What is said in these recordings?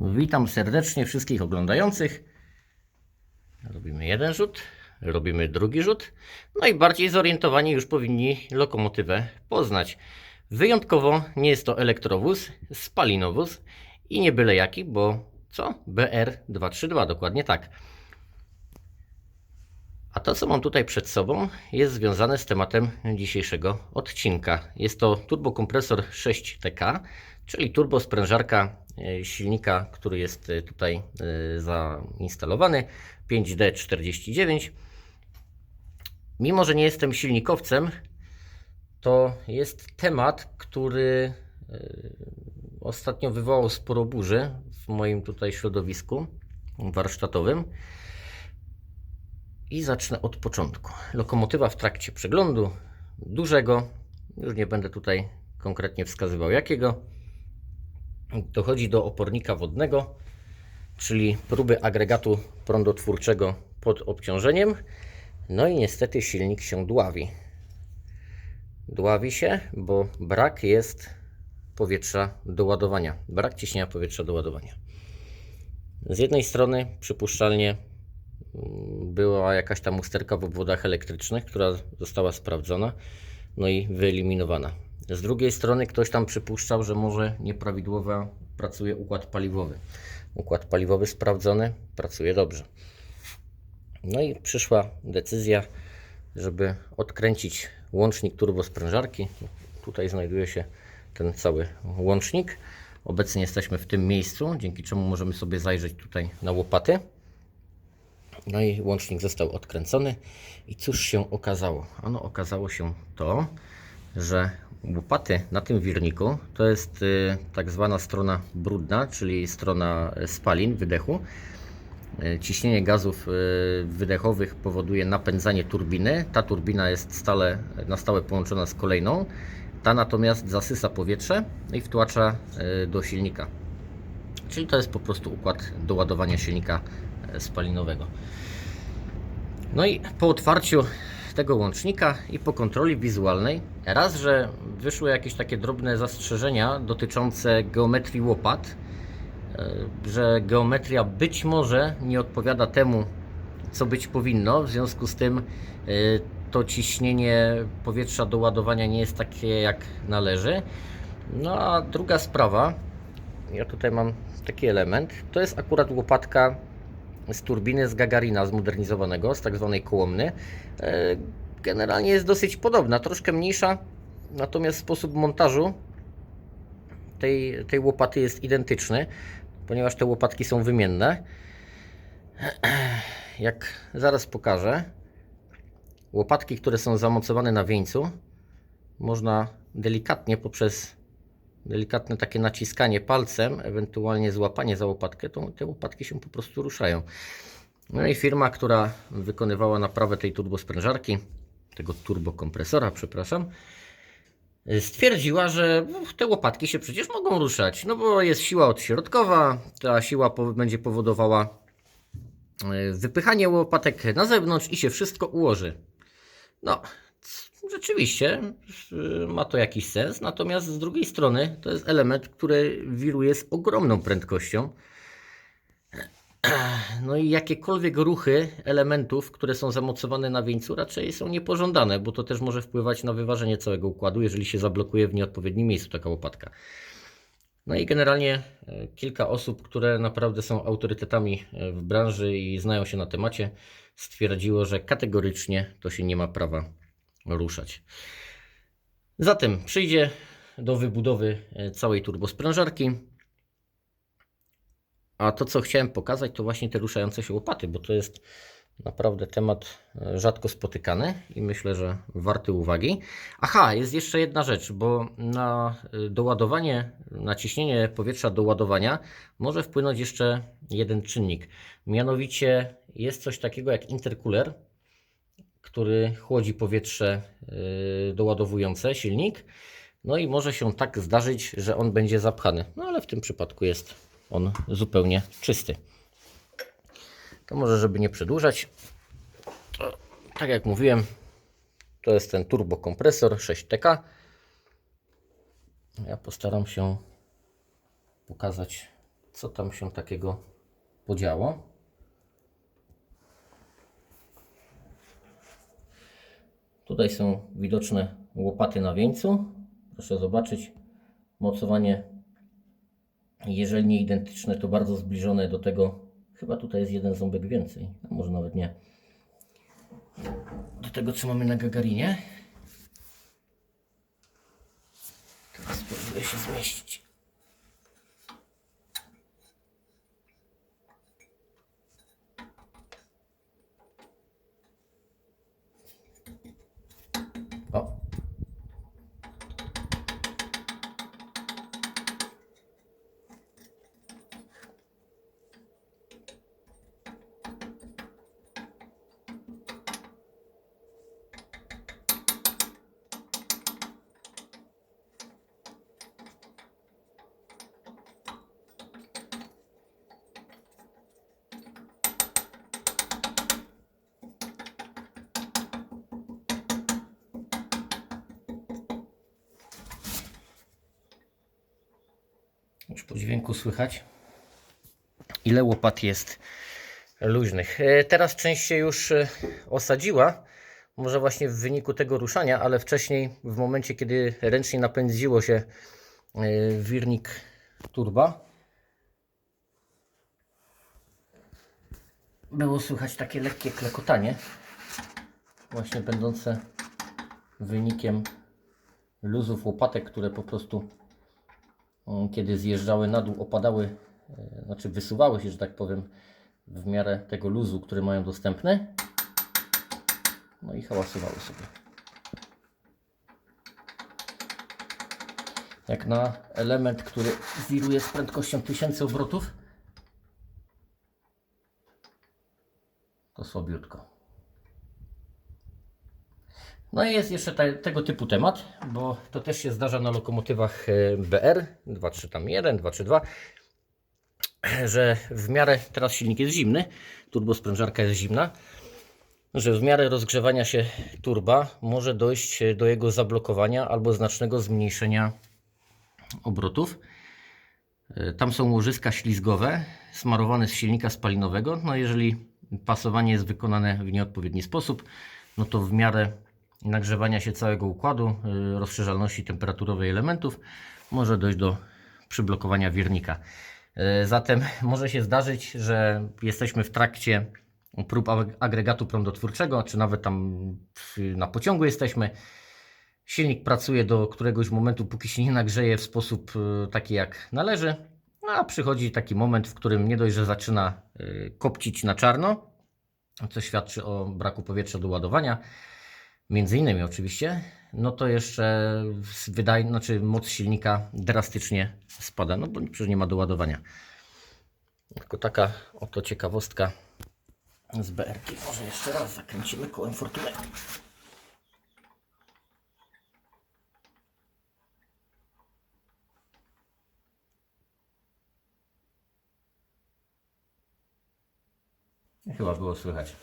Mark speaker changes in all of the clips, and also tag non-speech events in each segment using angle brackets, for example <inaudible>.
Speaker 1: Witam serdecznie wszystkich oglądających. Robimy jeden rzut, robimy drugi rzut. No i bardziej zorientowani już powinni lokomotywę poznać. Wyjątkowo nie jest to elektrowóz, spalinowóz i nie byle jaki, bo co? BR232, dokładnie tak. A to, co mam tutaj przed sobą, jest związane z tematem dzisiejszego odcinka. Jest to turbokompresor 6TK, czyli turbosprężarka silnika, który jest e, tutaj e, zainstalowany 5D49. Mimo, że nie jestem silnikowcem, to jest temat, który ostatnio wywołał sporo burzy w moim tutaj środowisku warsztatowym. I zacznę od początku. Lokomotywa w trakcie przeglądu dużego, już nie będę tutaj konkretnie wskazywał jakiego, dochodzi do opornika wodnego, czyli próby agregatu prądotwórczego pod obciążeniem. No i niestety silnik się dławi. Dławi się, bo brak jest powietrza do ładowania. Brak ciśnienia powietrza do ładowania. Z jednej strony przypuszczalnie była jakaś tam usterka w obwodach elektrycznych, która została sprawdzona, no i wyeliminowana. Z drugiej strony ktoś tam przypuszczał, że może nieprawidłowo pracuje układ paliwowy. Układ paliwowy sprawdzony, pracuje dobrze. No i przyszła decyzja, żeby odkręcić łącznik turbosprężarki. Tutaj znajduje się ten cały łącznik. Obecnie jesteśmy w tym miejscu, dzięki czemu możemy sobie zajrzeć tutaj na łopaty. No i łącznik został odkręcony. I cóż się okazało? Ano okazało się to, że łopaty na tym wirniku to jest y, tak zwana strona brudna, czyli strona spalin, wydechu. Y, Ciśnienie gazów y, wydechowych powoduje napędzanie turbiny. Ta turbina jest stale, na stałe połączona z kolejną. Ta natomiast zasysa powietrze i wtłacza y, do silnika. Czyli to jest po prostu układ do ładowania silnika spalinowego. No i po otwarciu tego łącznika i po kontroli wizualnej, raz, że wyszły jakieś takie drobne zastrzeżenia dotyczące geometrii łopat, e, że geometria być może nie odpowiada temu, co być powinno, w związku z tym e, to ciśnienie powietrza do ładowania nie jest takie jak należy. No a druga sprawa, ja tutaj mam taki element. To jest akurat łopatka z turbiny z Gagarina zmodernizowanego, z tak zwanej kołomny. E, Generalnie jest dosyć podobna, troszkę mniejsza, natomiast sposób montażu tej, tej łopaty jest identyczny, ponieważ te łopatki są wymienne. <clears throat> Jak zaraz pokażę, łopatki, które są zamocowane na wieńcu, można delikatnie poprzez delikatne takie naciskanie palcem, ewentualnie złapanie za łopatkę, to te łopatki się po prostu ruszają. No i firma, która wykonywała naprawę tej turbosprężarki, tego turbokompresora, przepraszam, stwierdziła, że te łopatki się przecież mogą ruszać, no bo jest siła odśrodkowa, ta siła będzie powodowała e, wypychanie łopatek na zewnątrz i się wszystko ułoży. No, rzeczywiście y, ma to jakiś sens, natomiast z drugiej strony to jest element, który wiruje z ogromną prędkością. <clears throat> No i jakiekolwiek ruchy elementów, które są zamocowane na wieńcu, raczej są niepożądane, bo to też może wpływać na wyważenie całego układu, jeżeli się zablokuje w nieodpowiednim miejscu taka łopatka. No i generalnie e, kilka osób, które naprawdę są autorytetami e, w branży i znają się na temacie, stwierdziło, że kategorycznie to się nie ma prawa ruszać. Zatem przyjdzie do wybudowy e, całej turbosprężarki. A to, co chciałem pokazać, to właśnie te ruszające się łopaty, bo to jest naprawdę temat e, rzadko spotykany i myślę, że warty uwagi. Aha, jest jeszcze jedna rzecz, bo na e, doładowanie, na ciśnienie powietrza do ładowania może wpłynąć jeszcze jeden czynnik. Mianowicie jest coś takiego jak intercooler, który chłodzi powietrze yy, doładowujące silnik. No i może się tak zdarzyć, że on będzie zapchany. No ale w tym przypadku jest on zupełnie czysty. To może, żeby nie przedłużać, tak jak mówiłem, to jest ten turbokompresor 6TK. Ja postaram się pokazać, co tam się takiego podziało. Tutaj są widoczne łopaty na wieńcu. Proszę zobaczyć, mocowanie, jeżeli nie identyczne, to bardzo zbliżone do tego. Chyba tutaj jest jeden ząbek więcej, a może nawet nie. Do tego, co mamy na Gagarinie. Teraz spróbuję się zmieścić. Już po dźwięku słychać, ile łopat jest luźnych. E, Teraz część się już e, osadziła, może właśnie w wyniku tego ruszania, ale wcześniej, w momencie kiedy ręcznie napędziło się e, wirnik turba, było słychać takie lekkie klekotanie, właśnie będące wynikiem luzów łopatek, które po prostu kiedy zjeżdżały na dół, opadały, e, znaczy wysuwały się, że tak powiem, w miarę tego luzu, który mają dostępny. No i hałasowały sobie. Jak na element, który wiruje z prędkością 1000 obrotów, to słabiutko. No i jest jeszcze te, tego typu temat, bo to też się zdarza na lokomotywach e, BR 231, 232, że w miarę, teraz silnik jest zimny, turbosprężarka jest zimna, że w miarę rozgrzewania się turba może dojść do jego zablokowania albo znacznego zmniejszenia obrotów. E, Tam są łożyska ślizgowe smarowane z silnika spalinowego. No jeżeli pasowanie jest wykonane w nieodpowiedni sposób, no to w miarę nagrzewania się całego układu, y, rozszerzalności temperaturowej elementów może dojść do przyblokowania wirnika. Y, Zatem może się zdarzyć, że jesteśmy w trakcie prób ag- agregatu prądotwórczego, czy nawet tam na pociągu jesteśmy. Silnik pracuje do któregoś momentu, póki się nie nagrzeje w sposób y, taki jak należy, a przychodzi taki moment, w którym nie dość, że zaczyna kopcić na czarno, co świadczy o braku powietrza do ładowania, między innymi oczywiście, no to jeszcze wydaje, znaczy moc silnika drastycznie spada, no bo przecież nie ma doładowania. Tylko taka oto ciekawostka z BR-ki. Może jeszcze raz zakręcimy kołem fortuny. Chyba było słychać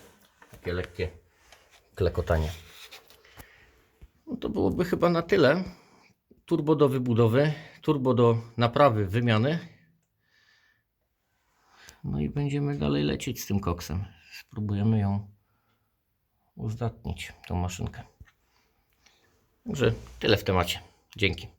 Speaker 1: takie lekkie klekotanie. No to byłoby chyba na tyle. Turbo do wybudowy, turbo do naprawy, wymiany. No i będziemy dalej lecieć z tym koksem. Spróbujemy ją uzdatnić, tą maszynkę. Także tyle w temacie. Dzięki.